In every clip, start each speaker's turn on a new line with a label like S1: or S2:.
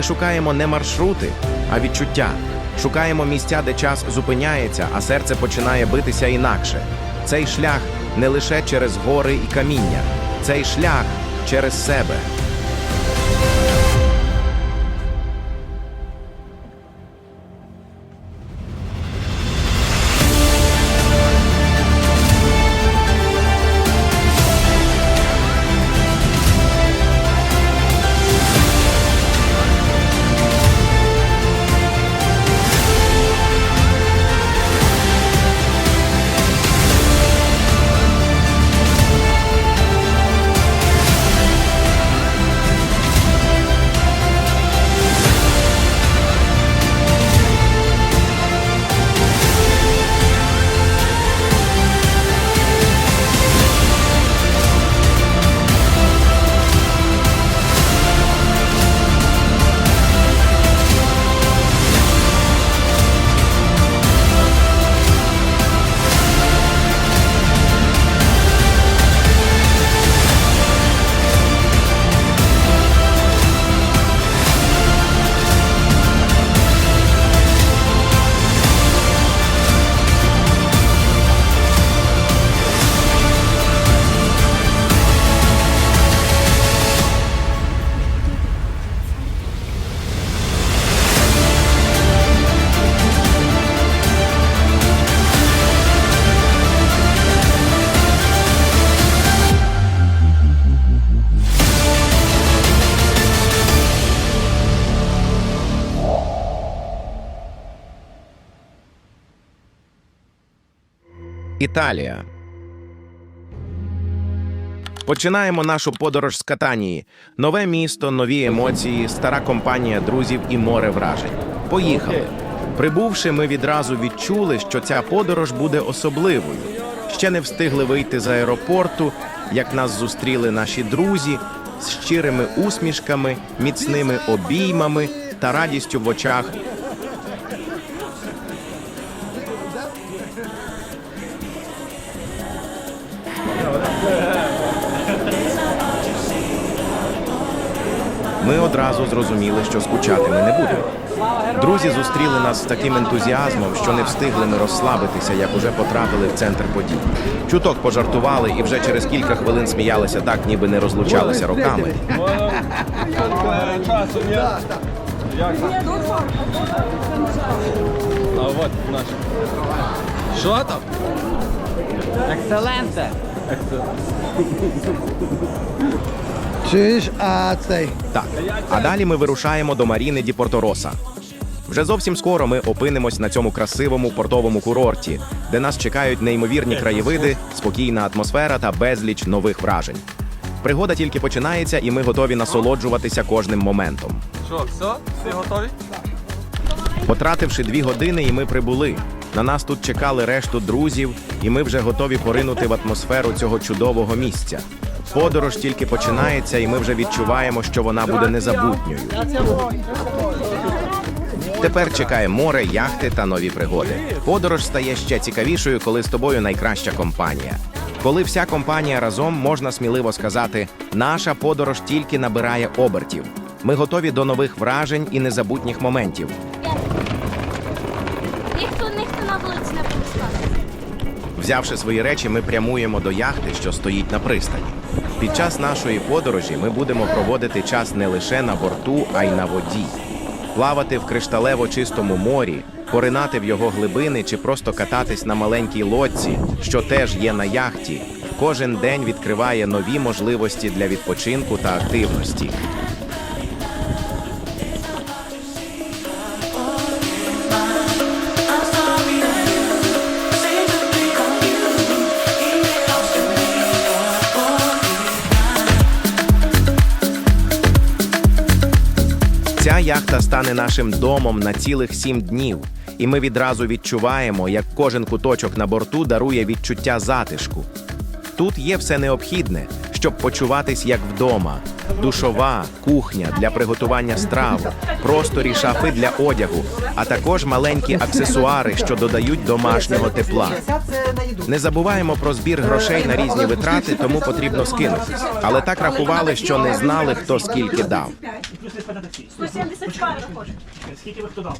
S1: Ми шукаємо не маршрути, а відчуття. Шукаємо місця, де час зупиняється, а серце починає битися інакше. Цей шлях не лише через гори і каміння, цей шлях через себе. Італія. Починаємо нашу подорож з Катанії. Нове місто, нові емоції, стара компанія друзів і море вражень. Поїхали. Прибувши, ми відразу відчули, що ця подорож буде особливою. Ще не встигли вийти з аеропорту, як нас зустріли наші друзі з щирими усмішками, міцними обіймами та радістю в очах. Ми одразу зрозуміли, що скучати ми не будемо. Друзі зустріли нас з таким ентузіазмом, що не встигли ми розслабитися, як уже потрапили в центр подій. Чуток пожартували і вже через кілька хвилин сміялися так, ніби не розлучалися роками.
S2: А от наш. Що там?
S3: Екселенте!
S4: Чуєш, а цей.
S1: Так, а далі ми вирушаємо до Маріни Ді Портороса. Вже зовсім скоро ми опинимось на цьому красивому портовому курорті, де нас чекають неймовірні краєвиди, спокійна атмосфера та безліч нових вражень. Пригода тільки починається, і ми готові насолоджуватися кожним моментом.
S2: Що, все? Всі готові?
S1: Потративши дві години, і ми прибули. На нас тут чекали решту друзів, і ми вже готові поринути в атмосферу цього чудового місця. Подорож тільки починається, і ми вже відчуваємо, що вона буде незабутньою. Тепер чекає море, яхти та нові пригоди. Подорож стає ще цікавішою, коли з тобою найкраща компанія. Коли вся компанія разом, можна сміливо сказати, наша подорож тільки набирає обертів. Ми готові до нових вражень і незабутніх моментів.
S5: Ніхто ніхто на вулиці не.
S1: Взявши свої речі, ми прямуємо до яхти, що стоїть на пристані. Під час нашої подорожі ми будемо проводити час не лише на борту, а й на воді. Плавати в кришталево чистому морі, поринати в його глибини чи просто кататись на маленькій лодці, що теж є на яхті. Кожен день відкриває нові можливості для відпочинку та активності. Яхта стане нашим домом на цілих сім днів, і ми відразу відчуваємо, як кожен куточок на борту дарує відчуття затишку. Тут є все необхідне, щоб почуватись як вдома. Душова, кухня для приготування страв, просторі шафи для одягу, а також маленькі аксесуари, що додають домашнього тепла. Не забуваємо про збір грошей на різні витрати, тому потрібно скинутись. Але так рахували, що не знали, хто скільки дав.
S3: Плюс не спитати таксі.
S5: 170 пар виходить.
S3: Скільки ви хто дав?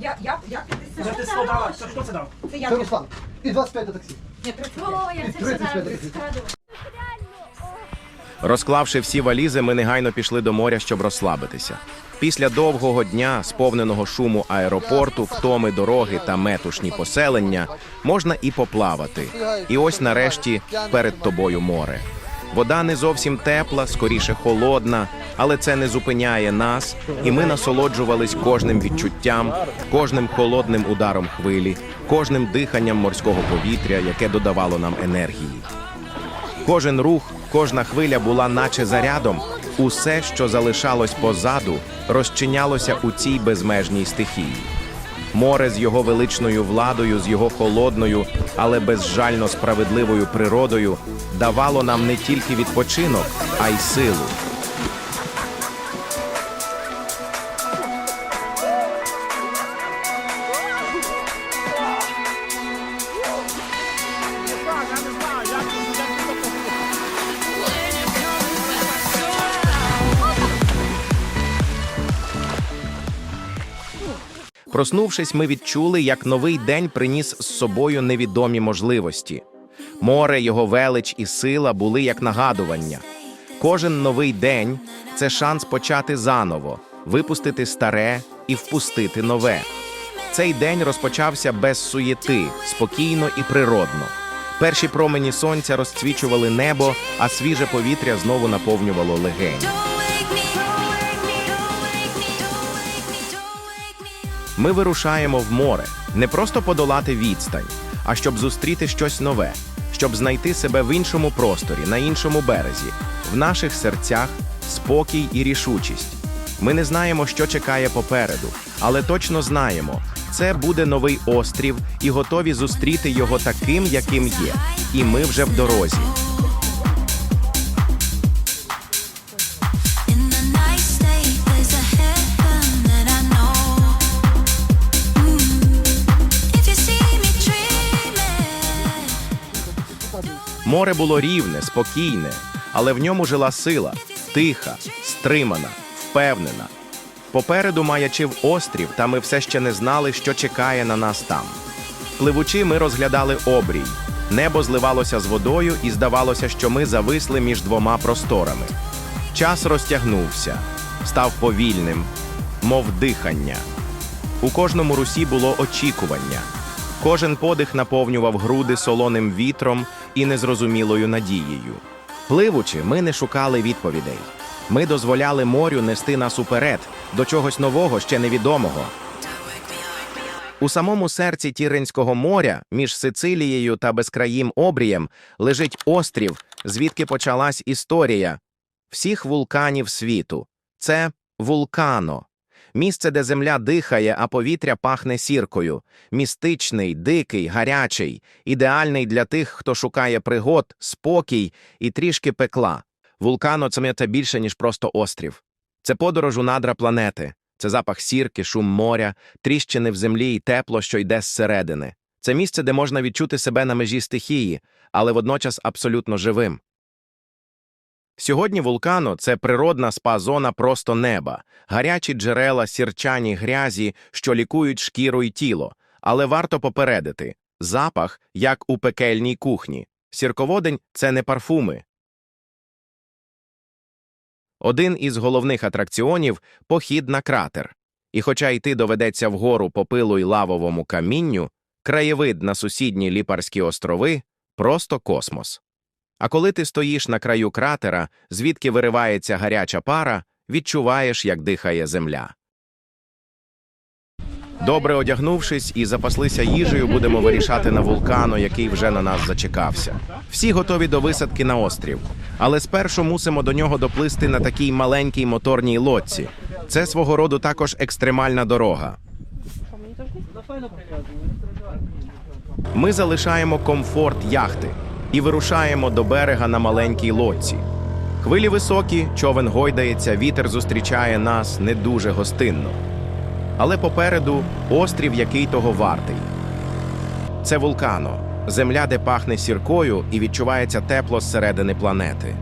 S6: Я, я, я 50.
S3: Це ти складала, це хто це дав?
S6: Це я
S4: Руслан. І 25 до таксі.
S5: О, я це все зараз скраду.
S1: Розклавши всі валізи, ми негайно пішли до моря, щоб розслабитися. Після довгого дня, сповненого шуму аеропорту, втоми дороги та метушні поселення, можна і поплавати. І ось нарешті перед тобою море. Вода не зовсім тепла, скоріше холодна, але це не зупиняє нас, і ми насолоджувались кожним відчуттям, кожним холодним ударом хвилі, кожним диханням морського повітря, яке додавало нам енергії. Кожен рух, кожна хвиля була наче зарядом. Усе, що залишалось позаду, розчинялося у цій безмежній стихії. Море з його величною владою, з його холодною, але безжально справедливою природою давало нам не тільки відпочинок, а й силу. Проснувшись, ми відчули, як новий день приніс з собою невідомі можливості. Море, його велич і сила були як нагадування. Кожен новий день це шанс почати заново, випустити старе і впустити нове. Цей день розпочався без суєти, спокійно і природно. Перші промені сонця розцвічували небо, а свіже повітря знову наповнювало легені. Ми вирушаємо в море не просто подолати відстань, а щоб зустріти щось нове, щоб знайти себе в іншому просторі, на іншому березі, в наших серцях спокій і рішучість. Ми не знаємо, що чекає попереду, але точно знаємо, це буде новий острів і готові зустріти його таким, яким є. І ми вже в дорозі. Море було рівне, спокійне, але в ньому жила сила, тиха, стримана, впевнена. Попереду маячив острів, та ми все ще не знали, що чекає на нас там. Пливучи, ми розглядали обрій. Небо зливалося з водою, і здавалося, що ми зависли між двома просторами. Час розтягнувся, став повільним, мов дихання. У кожному русі було очікування. Кожен подих наповнював груди солоним вітром і незрозумілою надією. Пливучи, ми не шукали відповідей. Ми дозволяли морю нести нас уперед до чогось нового, ще невідомого. У самому серці Тіренського моря, між Сицилією та безкраїм обрієм, лежить острів, звідки почалась історія всіх вулканів світу. Це вулкано. Місце, де земля дихає, а повітря пахне сіркою. Містичний, дикий, гарячий, ідеальний для тих, хто шукає пригод, спокій і трішки пекла. Вулкано це більше, ніж просто острів. Це подорож у надра планети. Це запах сірки, шум моря, тріщини в землі і тепло, що йде зсередини. Це місце, де можна відчути себе на межі стихії, але водночас абсолютно живим. Сьогодні вулкано це природна спа-зона просто неба, гарячі джерела, сірчані грязі, що лікують шкіру і тіло. Але варто попередити запах, як у пекельній кухні. Сірководень це не парфуми. Один із головних атракціонів похід на кратер. І хоча йти доведеться вгору по пилу й лавовому камінню, краєвид на сусідні Ліпарські острови просто космос. А коли ти стоїш на краю кратера, звідки виривається гаряча пара, відчуваєш, як дихає земля. Добре одягнувшись і запаслися їжею, будемо вирішати на вулкану, який вже на нас зачекався. Всі готові до висадки на острів, але спершу мусимо до нього доплисти на такій маленькій моторній лодці. Це свого роду також екстремальна дорога. Ми залишаємо комфорт яхти. І вирушаємо до берега на маленькій лодці. Хвилі високі, човен гойдається, вітер зустрічає нас не дуже гостинно. Але попереду острів, який того вартий. Це вулкано, земля, де пахне сіркою і відчувається тепло зсередини планети.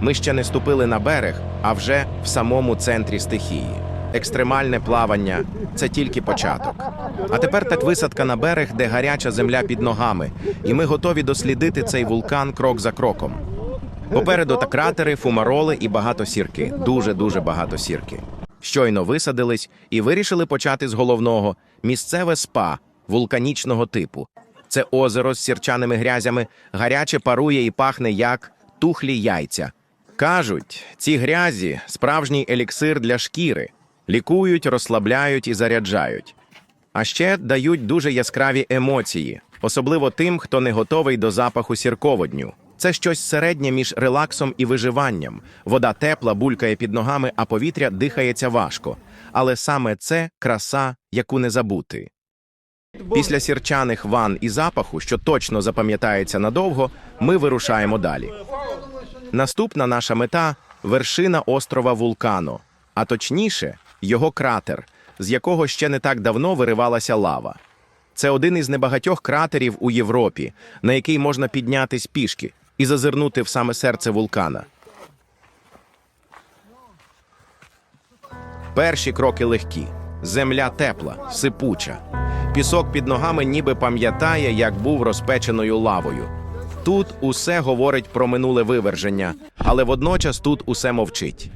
S1: Ми ще не ступили на берег, а вже в самому центрі стихії. Екстремальне плавання це тільки початок. А тепер так висадка на берег, де гаряча земля під ногами, і ми готові дослідити цей вулкан крок за кроком. Попереду та кратери, фумароли і багато сірки. Дуже дуже багато сірки. Щойно висадились і вирішили почати з головного місцеве спа вулканічного типу. Це озеро з сірчаними грязями, гаряче парує і пахне як тухлі яйця. Кажуть, ці грязі справжній еліксир для шкіри, лікують, розслабляють і заряджають. А ще дають дуже яскраві емоції, особливо тим, хто не готовий до запаху сірководню. Це щось середнє між релаксом і виживанням. Вода тепла, булькає під ногами, а повітря дихається важко. Але саме це краса, яку не забути. Після сірчаних ван і запаху, що точно запам'ятається надовго, ми вирушаємо далі. Наступна наша мета вершина острова Вулкано, а точніше, його кратер, з якого ще не так давно виривалася лава. Це один із небагатьох кратерів у Європі, на який можна піднятись пішки і зазирнути в саме серце вулкана. Перші кроки легкі, земля тепла, сипуча. Пісок під ногами ніби пам'ятає, як був розпеченою лавою. Тут усе говорить про минуле виверження, але водночас тут усе мовчить.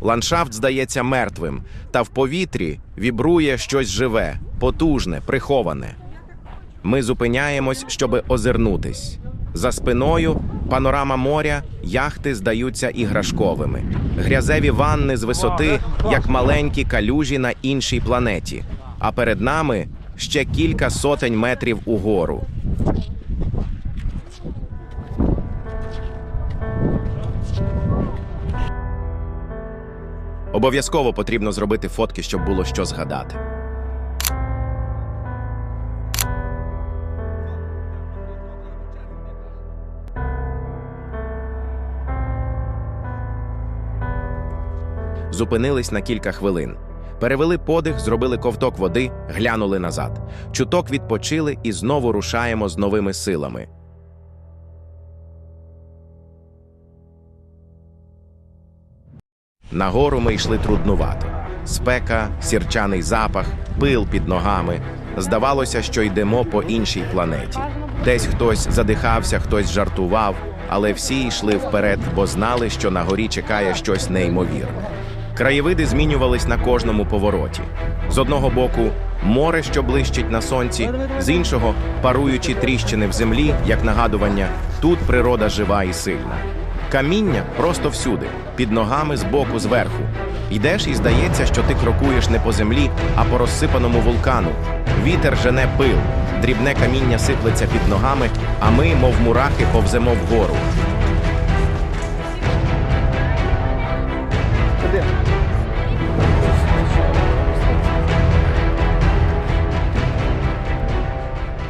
S1: Ландшафт здається мертвим, та в повітрі вібрує щось живе, потужне, приховане. Ми зупиняємось, щоби озирнутись. За спиною панорама моря, яхти здаються іграшковими. Грязеві ванни з висоти, як маленькі калюжі на іншій планеті. А перед нами ще кілька сотень метрів угору. Обов'язково потрібно зробити фотки, щоб було що згадати. Зупинились на кілька хвилин. Перевели подих, зробили ковток води, глянули назад. Чуток відпочили і знову рушаємо з новими силами. Нагору ми йшли труднувато. Спека, сірчаний запах, пил під ногами. Здавалося, що йдемо по іншій планеті. Десь хтось задихався, хтось жартував, але всі йшли вперед, бо знали, що на горі чекає щось неймовірне. Краєвиди змінювались на кожному повороті. З одного боку море, що блищить на сонці, з іншого паруючі тріщини в землі, як нагадування, тут природа жива і сильна. Каміння просто всюди, під ногами збоку, зверху. Йдеш і здається, що ти крокуєш не по землі, а по розсипаному вулкану. Вітер жене пил, дрібне каміння сиплеться під ногами, а ми, мов мурахи, повземо вгору.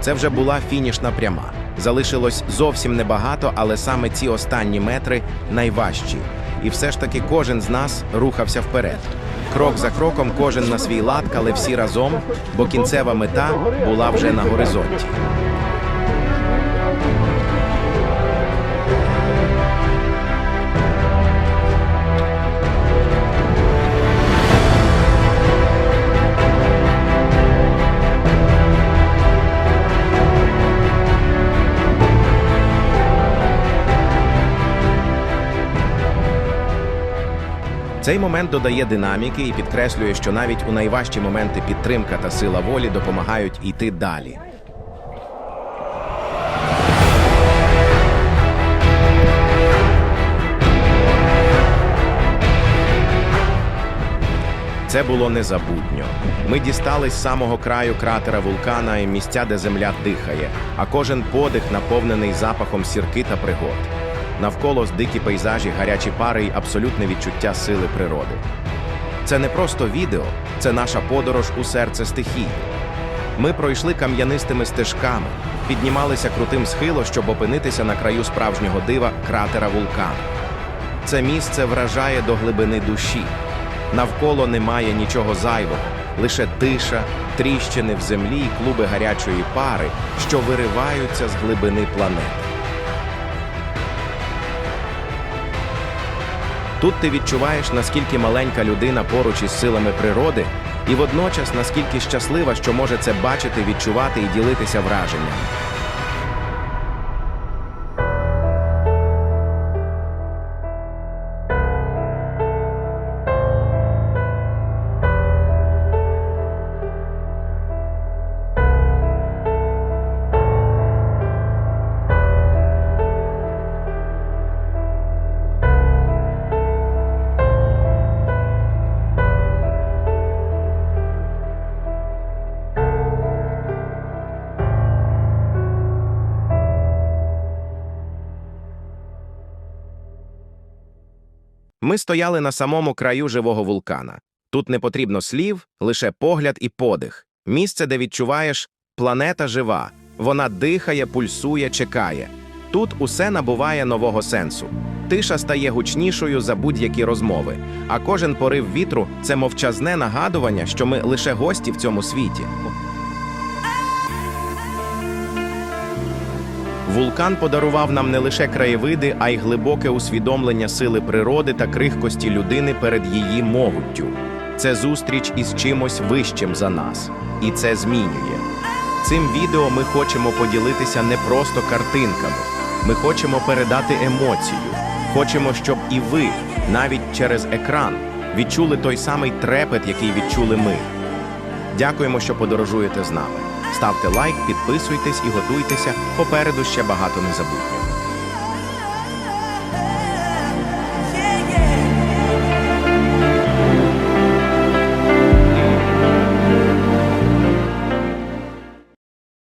S1: Це вже була фінішна пряма. Залишилось зовсім небагато, але саме ці останні метри найважчі. І все ж таки кожен з нас рухався вперед. Крок за кроком, кожен на свій лад, але всі разом, бо кінцева мета була вже на горизонті. Цей момент додає динаміки і підкреслює, що навіть у найважчі моменти підтримка та сила волі допомагають йти далі. Це було незабутньо. Ми дістались з самого краю кратера вулкана і місця, де земля дихає, а кожен подих наповнений запахом сірки та пригод. Навколо дикі пейзажі, гарячі пари і абсолютне відчуття сили природи. Це не просто відео, це наша подорож у серце стихії. Ми пройшли кам'янистими стежками, піднімалися крутим схилом, щоб опинитися на краю справжнього дива кратера вулкану. Це місце вражає до глибини душі. Навколо немає нічого зайвого, лише тиша, тріщини в землі і клуби гарячої пари, що вириваються з глибини планети. Тут ти відчуваєш, наскільки маленька людина поруч із силами природи, і водночас наскільки щаслива, що може це бачити, відчувати і ділитися враженнями. Ми стояли на самому краю живого вулкана. Тут не потрібно слів, лише погляд і подих. Місце, де відчуваєш, планета жива. Вона дихає, пульсує, чекає. Тут усе набуває нового сенсу. Тиша стає гучнішою за будь-які розмови, а кожен порив вітру це мовчазне нагадування, що ми лише гості в цьому світі. Вулкан подарував нам не лише краєвиди, а й глибоке усвідомлення сили природи та крихкості людини перед її могуттю. Це зустріч із чимось вищим за нас, і це змінює. Цим відео ми хочемо поділитися не просто картинками. Ми хочемо передати емоцію. Хочемо, щоб і ви, навіть через екран, відчули той самий трепет, який відчули ми. Дякуємо, що подорожуєте з нами. Ставте лайк, підписуйтесь і готуйтеся. Попереду ще багато незабутнього.